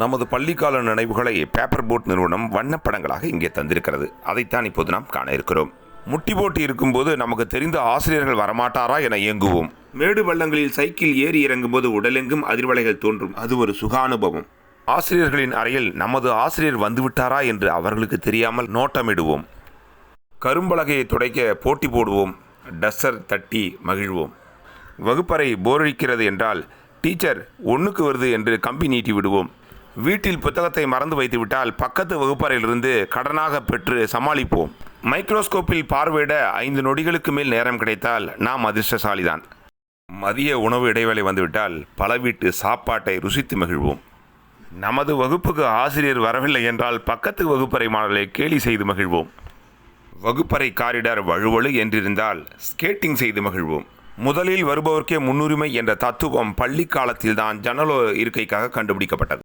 நமது பள்ளிக்கால நினைவுகளை paper boat நிறுவனம் வண்ணப்படங்களாக இங்கே தந்திருக்கிறது. அதைத்தான் இப்போது நாம் காண இருக்கிறோம். முட்டி போட்டி இருக்கும்போது நமக்கு தெரிந்த ஆசிரியர்கள் வரமாட்டாரா என இயங்குவோம் மேடு பள்ளங்களில் சைக்கிள் ஏறி இறங்கும்போது உடலெங்கும் அதிர்வலைகள் தோன்றும். அது ஒரு சுகானுபவம். ஆசிரியர்களின் அறையில் நமது ஆசிரியர் வந்துவிட்டாரா என்று அவர்களுக்கு தெரியாமல் நோட்டமிடுவோம். கரும்பலகையை துடைக்க போட்டி போடுவோம். டஸ்டர் தட்டி மகிழ்வோம். வகுப்பறை போரடிக்கிறது என்றால் டீச்சர் ஒன்றுக்கு வருது என்று கம்பி நீட்டி விடுவோம் வீட்டில் புத்தகத்தை மறந்து வைத்துவிட்டால் பக்கத்து வகுப்பறையிலிருந்து கடனாக பெற்று சமாளிப்போம். மைக்ரோஸ்கோப்பில் பார்வையிட ஐந்து நொடிகளுக்கு மேல் நேரம் கிடைத்தால் நாம் அதிர்ஷ்டசாலிதான். மதிய உணவு இடைவேளை வந்துவிட்டால் பல வீட்டு சாப்பாட்டை ருசித்து மகிழ்வோம். நமது வகுப்புக்கு ஆசிரியர் வரவில்லை என்றால் பக்கத்து வகுப்பறை மாணவர்களை கேலி செய்து மகிழ்வோம். வகுப்பறை காரிடார் வழுவழு என்றிருந்தால் ஸ்கேட்டிங் செய்து மகிழ்வோம். முதலில் வருபவர்க்கே முன்னுரிமை என்ற தத்துவம் பள்ளி காலத்தில்தான் ஜன்னலோ இருக்கைக்காக கண்டுபிடிக்கப்பட்டது.